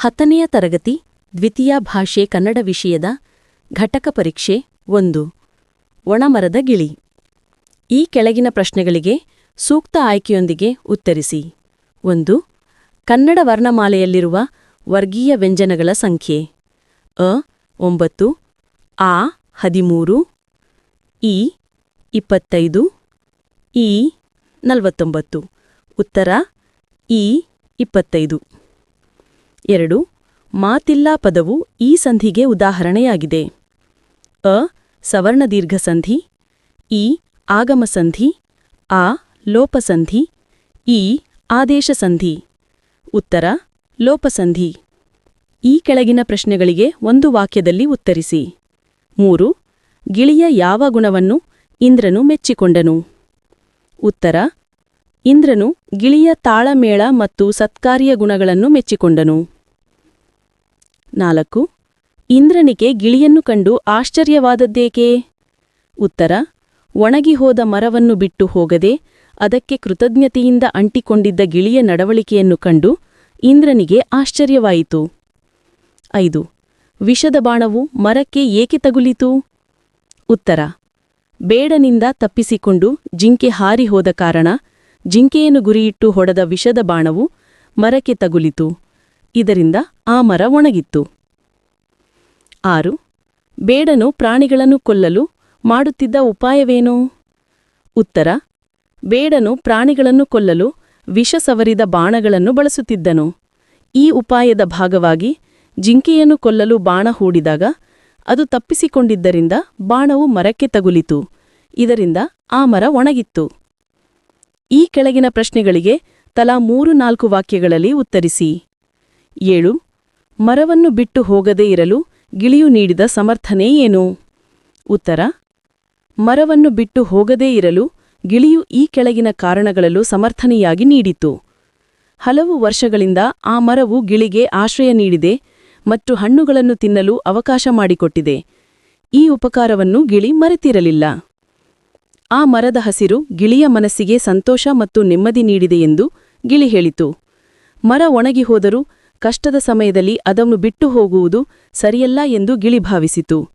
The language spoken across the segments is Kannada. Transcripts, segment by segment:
ಹತ್ತನೆಯ ತರಗತಿ, ದ್ವಿತೀಯ ಭಾಷೆ ಕನ್ನಡ ವಿಷಯದ ಘಟಕ ಪರೀಕ್ಷೆ ಒಂದು. ಒಣಮರದ ಗಿಳಿ. ಈ ಕೆಳಗಿನ ಪ್ರಶ್ನೆಗಳಿಗೆ ಸೂಕ್ತ ಆಯ್ಕೆಯೊಂದಿಗೆ ಉತ್ತರಿಸಿ. ಒಂದು, ಕನ್ನಡ ವರ್ಣಮಾಲೆಯಲ್ಲಿರುವ ವರ್ಗೀಯ ವ್ಯಂಜನಗಳ ಸಂಖ್ಯೆ. ಅ, ಒಂಬತ್ತು, ಆ, ಹದಿಮೂರು, ಇ, ಇಪ್ಪತ್ತೈದು, ಇ, ನಲವತ್ತೊಂಬತ್ತು. ಉತ್ತರ, ಇ, ಇಪ್ಪತ್ತೈದು. ಎರಡು, ಮಾತಿಲ್ಲ ಪದವು ಈ ಸಂಧಿಗೆ ಉದಾಹರಣೆಯಾಗಿದೆ. ಅ ಸವರ್ಣದೀರ್ಘಸಂಧಿ ಇ ಆಗಮಸಂಧಿ ಆ ಲೋಪಸಂಧಿ ಈ ಆದೇಶಸಂಧಿ ಉತ್ತರ ಲೋಪಸಂಧಿ ಈ ಕೆಳಗಿನ ಪ್ರಶ್ನೆಗಳಿಗೆ ಒಂದು ವಾಕ್ಯದಲ್ಲಿ ಉತ್ತರಿಸಿ. ಮೂರು, ಗಿಳಿಯ ಯಾವ ಗುಣವನ್ನು ಇಂದ್ರನು ಮೆಚ್ಚಿಕೊಂಡನು? ಉತ್ತರ, ಇಂದ್ರನು ಗಿಳಿಯ ತಾಳಮೇಳ ಮತ್ತು ಸತ್ಕಾರ್ಯ ಗುಣಗಳನ್ನು ಮೆಚ್ಚಿಕೊಂಡನು. ನಾಲ್ಕು, ಇಂದ್ರನಿಗೆ ಗಿಳಿಯನ್ನು ಕಂಡು ಆಶ್ಚರ್ಯವಾದದ್ದೇಕೆ? ಉತ್ತರ, ಒಣಗಿ ಹೋದ ಮರವನ್ನು ಬಿಟ್ಟು ಹೋಗದೆ ಅದಕ್ಕೆ ಕೃತಜ್ಞತೆಯಿಂದ ಅಂಟಿಕೊಂಡಿದ್ದ ಗಿಳಿಯ ನಡವಳಿಕೆಯನ್ನು ಕಂಡು ಇಂದ್ರನಿಗೆ ಆಶ್ಚರ್ಯವಾಯಿತು. ಐದು, ವಿಷದ ಬಾಣವು ಮರಕ್ಕೆ ಏಕೆ ತಗುಲಿತು? ಉತ್ತರ, ಬೇಡನಿಂದ ತಪ್ಪಿಸಿಕೊಂಡು ಜಿಂಕೆ ಹಾರಿಹೋದ ಕಾರಣ ಜಿಂಕೆಯನ್ನು ಗುರಿಯಿಟ್ಟು ಹೊಡೆದ ವಿಷದ ಬಾಣವು ಮರಕ್ಕೆ ತಗುಲಿತು. ಇದರಿಂದ ಆ ಮರ ಒಣಗಿತ್ತು. ಆರು, ಬೇಡನು ಪ್ರಾಣಿಗಳನ್ನು ಕೊಲ್ಲಲು ಮಾಡುತ್ತಿದ್ದ ಉಪಾಯವೇನು? ಉತ್ತರ, ಬೇಡನು ಪ್ರಾಣಿಗಳನ್ನು ಕೊಲ್ಲಲು ವಿಷ ಸವರಿದ ಬಾಣಗಳನ್ನು ಬಳಸುತ್ತಿದ್ದನು. ಈ ಉಪಾಯದ ಭಾಗವಾಗಿ ಜಿಂಕೆಯನ್ನು ಕೊಲ್ಲಲು ಬಾಣ ಹೂಡಿದಾಗ ಅದು ತಪ್ಪಿಸಿಕೊಂಡಿದ್ದರಿಂದ ಬಾಣವು ಮರಕ್ಕೆ ತಗುಲಿತು. ಇದರಿಂದ ಆ ಮರ ಒಣಗಿತ್ತು. ಈ ಕೆಳಗಿನ ಪ್ರಶ್ನೆಗಳಿಗೆ ತಲಾ ಮೂರು ನಾಲ್ಕು ವಾಕ್ಯಗಳಲ್ಲಿ ಉತ್ತರಿಸಿ. ಏಳು, ಮರವನ್ನು ಬಿಟ್ಟು ಹೋಗದೇ ಇರಲು ಗಿಳಿಯು ನೀಡಿದ ಸಮರ್ಥನೆ ಏನು? ಉತ್ತರ, ಮರವನ್ನು ಬಿಟ್ಟು ಹೋಗದೇ ಇರಲು ಗಿಳಿಯು ಈ ಕೆಳಗಿನ ಕಾರಣಗಳಲ್ಲೂ ಸಮರ್ಥನೆಯಾಗಿ ನೀಡಿತು. ಹಲವು ವರ್ಷಗಳಿಂದ ಆ ಮರವು ಗಿಳಿಗೆ ಆಶ್ರಯ ನೀಡಿದೆ ಮತ್ತು ಹಣ್ಣುಗಳನ್ನು ತಿನ್ನಲು ಅವಕಾಶ ಮಾಡಿಕೊಟ್ಟಿದೆ. ಈ ಉಪಕಾರವನ್ನು ಗಿಳಿ ಮರೆತಿರಲಿಲ್ಲ. ಆ ಮರದ ಹಸಿರು ಗಿಳಿಯ ಮನಸ್ಸಿಗೆ ಸಂತೋಷ ಮತ್ತು ನೆಮ್ಮದಿ ನೀಡಿದೆ ಎಂದು ಗಿಳಿ ಹೇಳಿತು. ಮರ ಒಣಗಿ ಹೋದರೂ ಕಷ್ಟದ ಸಮಯದಲ್ಲಿ ಅದನ್ನು ಬಿಟ್ಟು ಹೋಗುವುದು ಸರಿಯಲ್ಲ ಎಂದು ಗಿಳಿ ಭಾವಿಸಿತು.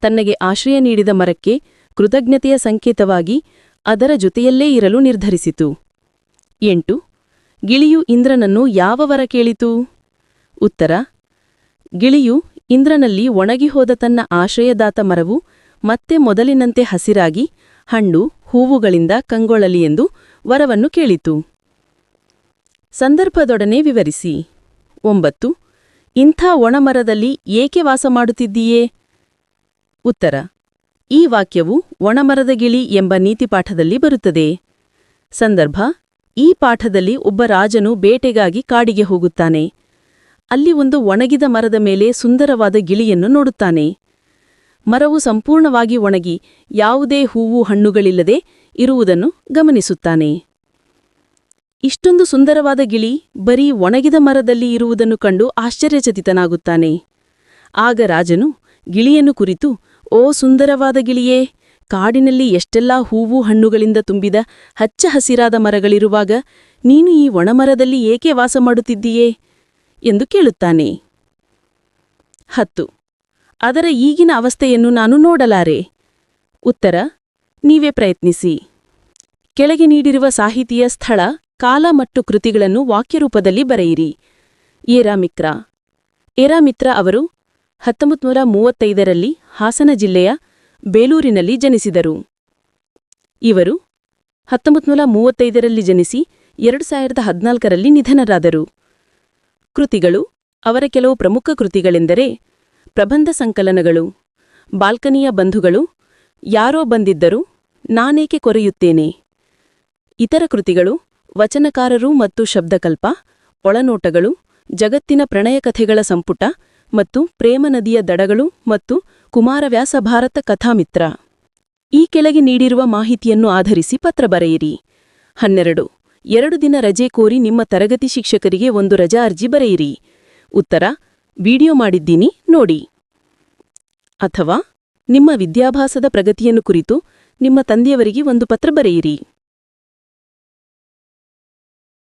ತನ್ನಗೆ ಆಶ್ರಯ ನೀಡಿದ ಮರಕ್ಕೆ ಕೃತಜ್ಞತೆಯ ಸಂಕೇತವಾಗಿ ಅದರ ಜೊತೆಯಲ್ಲೇ ಇರಲು ನಿರ್ಧರಿಸಿತು. ಎಂಟು, ಗಿಳಿಯು ಇಂದ್ರನನ್ನು ಯಾವ ವರ ಕೇಳಿತು? ಉತ್ತರ, ಗಿಳಿಯು ಇಂದ್ರನಲ್ಲಿ ಒಣಗಿಹೋದ ತನ್ನ ಆಶ್ರಯದಾತ ಮರವು ಮತ್ತೆ ಮೊದಲಿನಂತೆ ಹಸಿರಾಗಿ ಹಣ್ಣು, ಹೂವುಗಳಿಂದ ಕಂಗೊಳ್ಳಲಿ ಎಂದು ವರವನ್ನು ಕೇಳಿತು. ಸಂದರ್ಭದೊಡನೆ ವಿವರಿಸಿ. ಒಂಬತ್ತು ಇಂಥ ಒಣಮರದಲ್ಲಿ ಏಕೆ ವಾಸ ಮಾಡುತ್ತಿದ್ದೀಯೇ? ಉತ್ತರ, ಈ ವಾಕ್ಯವು ಒಣಮರದ ಗಿಳಿ ಎಂಬ ನೀತಿಪಾಠದಲ್ಲಿ ಬರುತ್ತದೆ. ಸಂದರ್ಭ, ಈ ಪಾಠದಲ್ಲಿ ಒಬ್ಬ ರಾಜನು ಬೇಟೆಗಾಗಿ ಕಾಡಿಗೆ ಹೋಗುತ್ತಾನೆ. ಅಲ್ಲಿ ಒಂದು ಒಣಗಿದ ಮರದ ಮೇಲೆ ಸುಂದರವಾದ ಗಿಳಿಯನ್ನು ನೋಡುತ್ತಾನೆ. ಮರವು ಸಂಪೂರ್ಣವಾಗಿ ಒಣಗಿ ಯಾವುದೇ ಹೂವು ಹಣ್ಣುಗಳಿಲ್ಲದೆ ಇರುವುದನ್ನು ಗಮನಿಸುತ್ತಾನೆ. ಇಷ್ಟೊಂದು ಸುಂದರವಾದ ಗಿಳಿ ಬರೀ ಒಣಗಿದ ಮರದಲ್ಲಿ ಇರುವುದನ್ನು ಕಂಡು ಆಶ್ಚರ್ಯಚತಿತನಾಗುತ್ತಾನೆ ಆಗ ರಾಜನು, ಗಿಳಿಯನ್ನು ಕುರಿತು, ಓ ಸುಂದರವಾದ ಗಿಳಿಯೇ, ಕಾಡಿನಲ್ಲಿ ಎಷ್ಟೆಲ್ಲಾ ಹೂವು ಹಣ್ಣುಗಳಿಂದ ತುಂಬಿದ ಹಚ್ಚ ಹಸಿರಾದ ಮರಗಳಿರುವಾಗ ನೀನು ಈ ಒಣಮರದಲ್ಲಿ ಏಕೆ ವಾಸ ಮಾಡುತ್ತಿದ್ದೀಯೇ? ಎಂದು ಕೇಳುತ್ತಾನೆ. ಹತ್ತು. ಅದರ ಈಗಿನ ಅವಸ್ಥೆಯನ್ನು ನಾನು ನೋಡಲಾರೆ. ಉತ್ತರ, ನೀವೇ ಪ್ರಯತ್ನಿಸಿ. ಕೆಳಗೆ ನೀಡಿರುವ ಸಾಹಿತಿಯ ಸ್ಥಳ ಕಾಲ ಮತ್ತು ಕೃತಿಗಳನ್ನು ವಾಕ್ಯರೂಪದಲ್ಲಿ ಬರೆಯಿರಿ. ಏರಾಮಿತ್ರ ಏರಾಮಿತ್ರ ಅವರು ಹತ್ತೊಂಬತ್ತು ನೂರ ಮೂವತ್ತೈದರಲ್ಲಿ ಹಾಸನ ಜಿಲ್ಲೆಯ ಬೇಲೂರಿನಲ್ಲಿ ಜನಿಸಿದರು. ಇವರು ಹತ್ತೊಂಬತ್ತು ನೂರ ಮೂವತ್ತೈದರಲ್ಲಿ ಜನಿಸಿ ಎರಡು ಸಾವಿರದ ಹದಿನಾಲ್ಕರಲ್ಲಿ ನಿಧನರಾದರು. ಕೃತಿಗಳು ಅವರ ಕೆಲವು ಪ್ರಮುಖ ಕೃತಿಗಳೆಂದರೆ ಪ್ರಬಂಧ ಸಂಕಲನಗಳು, ಬಾಲ್ಕನಿಯ ಬಂಧುಗಳು, ಯಾರೋ ಬಂದಿದ್ದರು ನಾನೇಕೆ ಕೊರೆಯುತ್ತೇನೆ. ಇತರ ಕೃತಿಗಳು ವಚನಕಾರರು ಮತ್ತು ಶಬ್ದಕಲ್ಪ, ಒಳನೋಟಗಳು, ಜಗತ್ತಿನ ಪ್ರಣಯ ಕಥೆಗಳ ಸಂಪುಟ ಮತ್ತು ಪ್ರೇಮ ನದಿಯ ದಡಗಳು ಮತ್ತು ಕುಮಾರವ್ಯಾಸ ಭಾರತ ಕಥಾಮಿತ್ರ. ಈ ಕೆಳಗೆ ನೀಡಿರುವ ಮಾಹಿತಿಯನ್ನು ಆಧರಿಸಿ ಪತ್ರ ಬರೆಯಿರಿ. ಹನ್ನೆರಡು. ಎರಡು ದಿನ ರಜೆ ಕೋರಿ ನಿಮ್ಮ ತರಗತಿ ಶಿಕ್ಷಕರಿಗೆ ಒಂದು ರಜಾ ಅರ್ಜಿ ಬರೆಯಿರಿ. ಉತ್ತರ, ವಿಡಿಯೋ ಮಾಡಿದ್ದೀನಿ, ನೋಡಿ. ಅಥವಾ ನಿಮ್ಮ ವಿದ್ಯಾಭ್ಯಾಸದ ಪ್ರಗತಿಯನ್ನು ಕುರಿತು ನಿಮ್ಮ ತಂದೆಯವರಿಗೆ ಒಂದು ಪತ್ರ ಬರೆಯಿರಿ.